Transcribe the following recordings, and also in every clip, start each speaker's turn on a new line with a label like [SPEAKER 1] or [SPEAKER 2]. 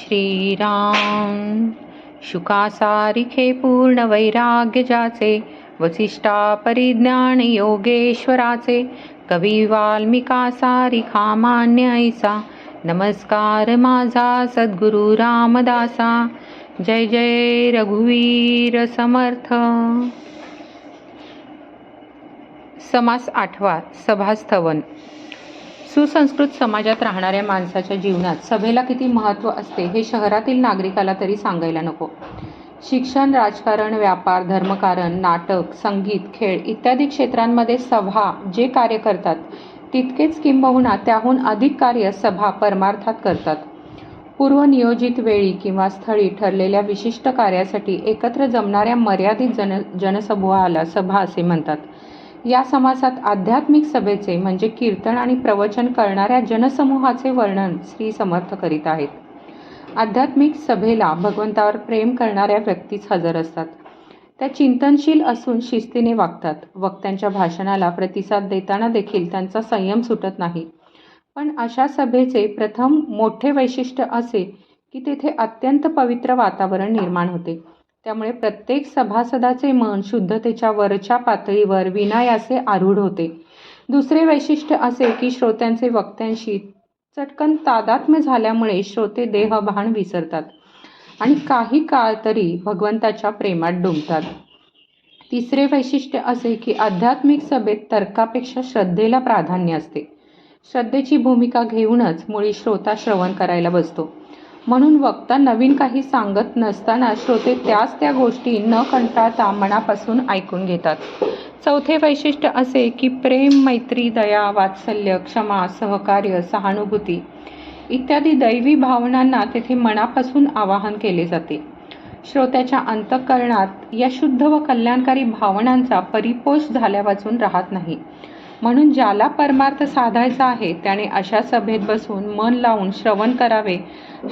[SPEAKER 1] श्रीराम। शुकासारिखे पूर्ण वैराग्य जाचे वसिष्ठा परिज्ञान योगेश्वराचे कवी वाल्मिका सारिखा मान्य ऐसा नमस्कार माझा सद्गुरु रामदासा जय जय रघुवीर समर्थ। समास आठवा सभास्थवन। सुसंस्कृत समाजात राहणाऱ्या माणसाच्या जीवनात सभेला किती महत्त्व असते हे शहरातील नागरिकाला तरी सांगायला नको. शिक्षण राजकारण व्यापार धर्मकारण नाटक संगीत खेळ इत्यादी क्षेत्रांमध्ये सभा जे कार्य करतात तितकेच किंबहुना त्याहून अधिक कार्य सभा परमार्थात करतात. पूर्वनियोजित वेळी किंवा स्थळी ठरलेल्या विशिष्ट कार्यासाठी एकत्र जमणाऱ्या मर्यादित जन जनसमूहाला सभा असे म्हणतात. या समासात आध्यात्मिक सभेचे म्हणजे कीर्तन आणि प्रवचन करणाऱ्या जनसमूहाचे वर्णन श्री समर्थ करीत आहेत. आध्यात्मिक सभेला भगवंतावर प्रेम करणाऱ्या व्यक्तीच हजर असतात. त्या चिंतनशील असून शिस्तीने वागतात. वक्त्यांच्या भाषणाला प्रतिसाद देताना देखील त्यांचा संयम सुटत नाही. पण अशा सभेचे प्रथम मोठे वैशिष्ट्य असे की तेथे अत्यंत पवित्र वातावरण निर्माण होते. त्यामुळे प्रत्येक सभासदाचे मन शुद्धतेच्या वरच्या पातळीवर विनायासे आरूढ होते. दुसरे वैशिष्ट्य असे की श्रोत्यांचे वक्त्यांशी चटकन तादात्म्य झाल्यामुळे श्रोते देहभान विसरतात आणि काही काळ तरी भगवंताच्या प्रेमात डुंबतात. तिसरे वैशिष्ट्य असे की आध्यात्मिक सभेत तर्कापेक्षा श्रद्धेला प्राधान्य असते. श्रद्धेची भूमिका घेऊनच मुळी श्रोता श्रवण करायला बसतो. म्हणून वक्ता नवीन काही सांगत नसताना श्रोते त्याच त्या गोष्टी न कंटाळता मनापासून ऐकून घेतात. चौथे वैशिष्ट्य असे की प्रेम मैत्री दया वात्सल्य क्षमा सहकार्य सहानुभूती इत्यादी दैवी भावनांना तेथे मनापासून आवाहन केले जाते. श्रोत्याच्या अंतःकरणात या शुद्ध व कल्याणकारी भावनांचा परिपोष झाल्या वाचून राहत नाही. म्हणून ज्याला परमार्थ साधायचा आहे त्याने अशा सभेत बसून मन लावून श्रवण करावे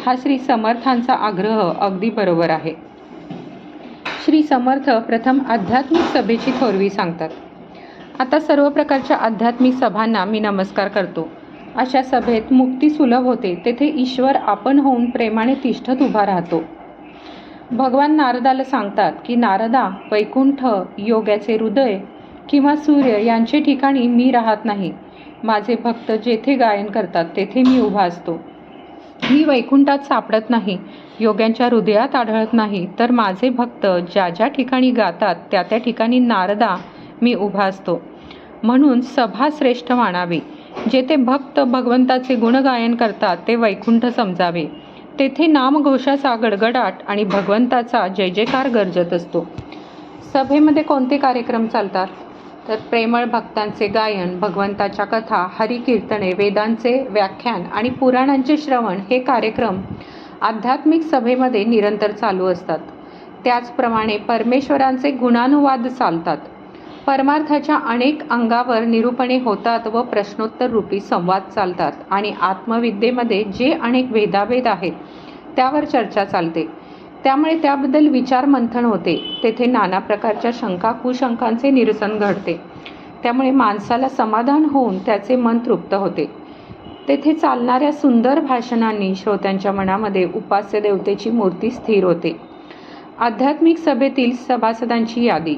[SPEAKER 1] हा श्री समर्थांचा आग्रह अगदी बरोबर आहे. श्री समर्थ प्रथम आध्यात्मिक सभेची थोरवी सांगतात. आता सर्व प्रकारच्या आध्यात्मिक सभांना मी नमस्कार करतो. अशा सभेत मुक्ती सुलभ होते तेथे ईश्वर आपण होऊन प्रेमाने तिष्ठत उभा राहतो. भगवान नारदाला सांगतात की नारदा वैकुंठ योग्याचे हृदय किंवा सूर्य यांचे ठिकाणी मी राहत नाही. माझे भक्त जेथे गायन करतात तेथे मी उभा असतो. मी वैकुंठात सापडत नाही योग्यांच्या हृदयात आढळत नाही. तर माझे भक्त ज्या ज्या ठिकाणी गातात त्या त्या ठिकाणी नारदा मी उभा असतो. म्हणून सभा श्रेष्ठ मानावी. जेथे भक्त भगवंताचे गुणगायन करतात ते वैकुंठ समजावे. तेथे नामघोषाचा गडगडाट आणि भगवंताचा जय जयकार गरजत असतो. सभेमध्ये कोणते कार्यक्रम चालतात? तर प्रेमळ भक्तांचे गायन भगवंताच्या कथा हरिकीर्तने वेदांचे व्याख्यान आणि पुराणांचे श्रवण हे कार्यक्रम आध्यात्मिक सभेमध्ये निरंतर चालू असतात. त्याचप्रमाणे परमेश्वरांचे गुणानुवाद चालतात. परमार्थाच्या अनेक अंगावर निरूपणे होतात व प्रश्नोत्तर रूपी संवाद चालतात आणि आत्मविद्येमध्ये जे अनेक भेदाभेद आहेत त्यावर चर्चा चालते. त्यामुळे त्याबद्दल विचार मंथन होते. तेथे नाना प्रकारच्या शंका कुशंकांचे निरसन घडते. त्यामुळे माणसाला समाधान होऊन त्याचे मन तृप्त होते. तेथे चालणाऱ्या सुंदर भाषणांनी श्रोत्यांच्या मनामध्ये उपास्य देवतेची मूर्ती स्थिर होते. आध्यात्मिक सभेतील सभासदांची यादी.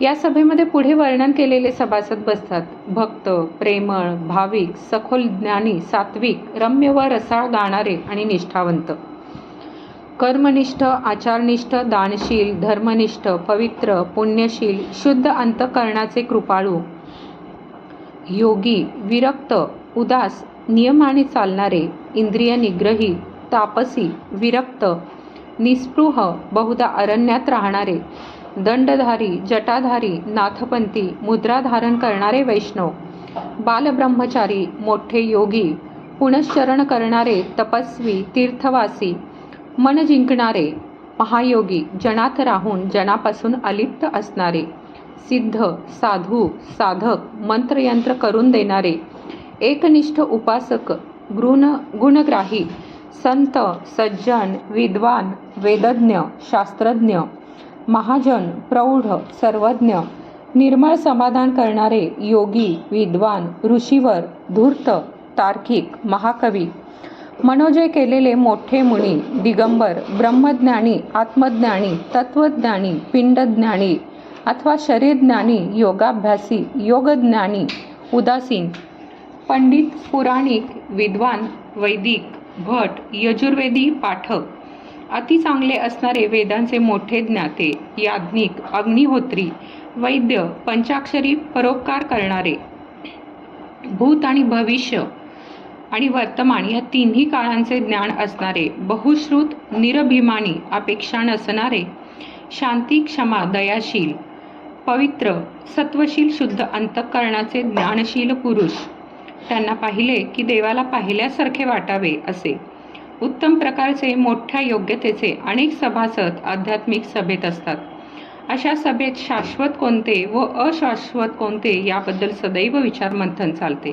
[SPEAKER 1] या सभेमध्ये पुढे वर्णन केलेले सभासद बसतात. भक्त प्रेमळ भाविक सखोल ज्ञानी सात्विक रम्य व रसाळ गाणारे आणि निष्ठावंत. कर्मनिष्ठ आचारनिष्ठ दानशील धर्मनिष्ठ पवित्र पुण्यशील शुद्ध अंतकरणाचे कृपाळू. योगी विरक्त उदास नियमाने चालणारे इंद्रिय निग्रही तापसी विरक्त निस्पृह बहुधा अरण्यात राहणारे दंडधारी जटाधारी नाथपंथी मुद्रा धारण करणारे वैष्णव बालब्रह्मचारी मोठे योगी पुनश्चरण करणारे तपस्वी तीर्थवासी मन जिंकणारे महायोगी जनात राहून जनापासून अलिप्त असणारे सिद्ध साधू साधक मंत्रयंत्र करून देणारे एकनिष्ठ उपासक गुण गुणग्राही संत सज्जन विद्वान वेदज्ञ शास्त्रज्ञ महाजन प्रौढ सर्वज्ञ निर्मळ समाधान करणारे योगी विद्वान ऋषीवर धूर्त तार्किक महाकवी मनोजय केलेले मोठे मुनी दिगंबर ब्रह्मज्ञानी आत्मज्ञानी तत्वज्ञानी पिंडज्ञानी अथवा शरीरज्ञानी योगाभ्यासी योगज्ञानी उदासीन पंडित पुराणिक विद्वान वैदिक भट यजुर्वेदी पाठक. अति चांगले असणारे वेदांचे मोठे ज्ञाते याज्ञिक अग्निहोत्री वैद्य पंचाक्षरी परोपकार करणारे. भूत आणि भविष्य आणि वर्तमान या तिन्ही काळांचे ज्ञान असणारे बहुश्रुत निरभिमानी अपेक्षा नसणारे शांती क्षमा दयाशील पवित्र सत्वशील शुद्ध अंतःकरणाचे ज्ञानशील पुरुष त्यांना पाहिले की देवाला पाहिल्यासारखे वाटावे असे. उत्तम प्रकारचे मोठ्या योग्यतेचे अनेक सभासद आध्यात्मिक सभेत असतात. अशा सभेत शाश्वत कोणते व अशाश्वत कोणते याबद्दल सदैव विचारमंथन चालते.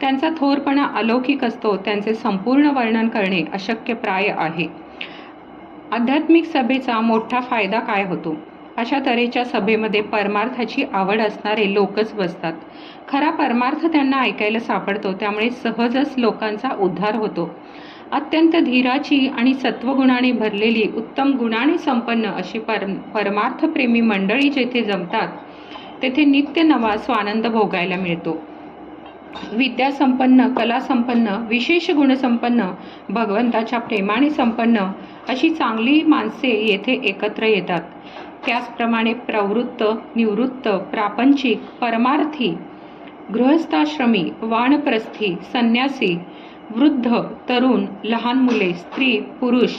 [SPEAKER 1] त्यांचा थोरपणा अलौकिक असतो त्यांचे संपूर्ण वर्णन करणे अशक्य प्राय आहे. आध्यात्मिक सभेचा मोठा फायदा काय होतो? अशा तऱ्हेच्या सभेमध्ये परमार्थाची आवड असणारे लोकच बसतात. खरा परमार्थ त्यांना ऐकायला सापडतो त्यामुळे सहजच लोकांचा उद्धार होतो. अत्यंत धीराची आणि सत्वगुणाने भरलेली उत्तम गुणाने संपन्न अशी पर परमार्थप्रेमी मंडळी जेथे जमतात तेथे नित्य नवा स्वानंद भोगायला मिळतो. विद्यासंपन्न कलासंपन्न विशेष गुणसंपन्न भगवंताच्या प्रेमाने संपन्न अशी चांगली माणसे येथे एकत्र येतात. त्याचप्रमाणे प्रवृत्त निवृत्त प्रापंचिक परमार्थी गृहस्थाश्रमी वानप्रस्थी संन्यासी वृद्ध तरुण लहान मुले स्त्री पुरुष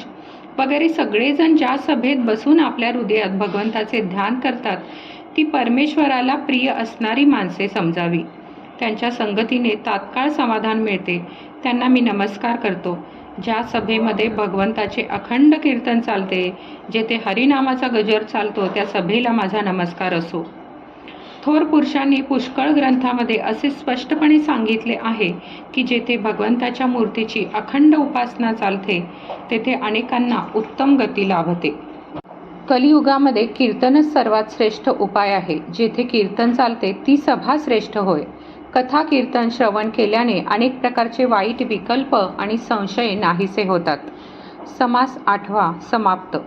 [SPEAKER 1] वगैरे सगळेजण ज्या सभेत बसून आपल्या हृदयात भगवंताचे ध्यान करतात ती परमेश्वराला प्रिय असणारी माणसे समजावी. त्यांच्या संगतीने तात्काळ समाधान मिळते. त्यांना मी नमस्कार करतो. ज्या सभेमध्ये भगवंताचे अखंड कीर्तन चालते जेथे हरिनामाचा गजर चालतो त्या सभेला माझा नमस्कार असो. थोर पुरुषांनी पुष्कळ ग्रंथामध्ये असे स्पष्टपणे सांगितले आहे की जेथे भगवंताच्या मूर्तीची अखंड उपासना चालते तेथे अनेकांना उत्तम गती लाभते. कलियुगामध्ये कीर्तनच सर्वात श्रेष्ठ उपाय आहे. जेथे कीर्तन चालते ती सभा श्रेष्ठ होय. कथा कीर्तन श्रवण केल्याने अनेक प्रकारचे वाईट विकल्प आणि संशय नाहीसे होतात. समास आठवा समाप्त.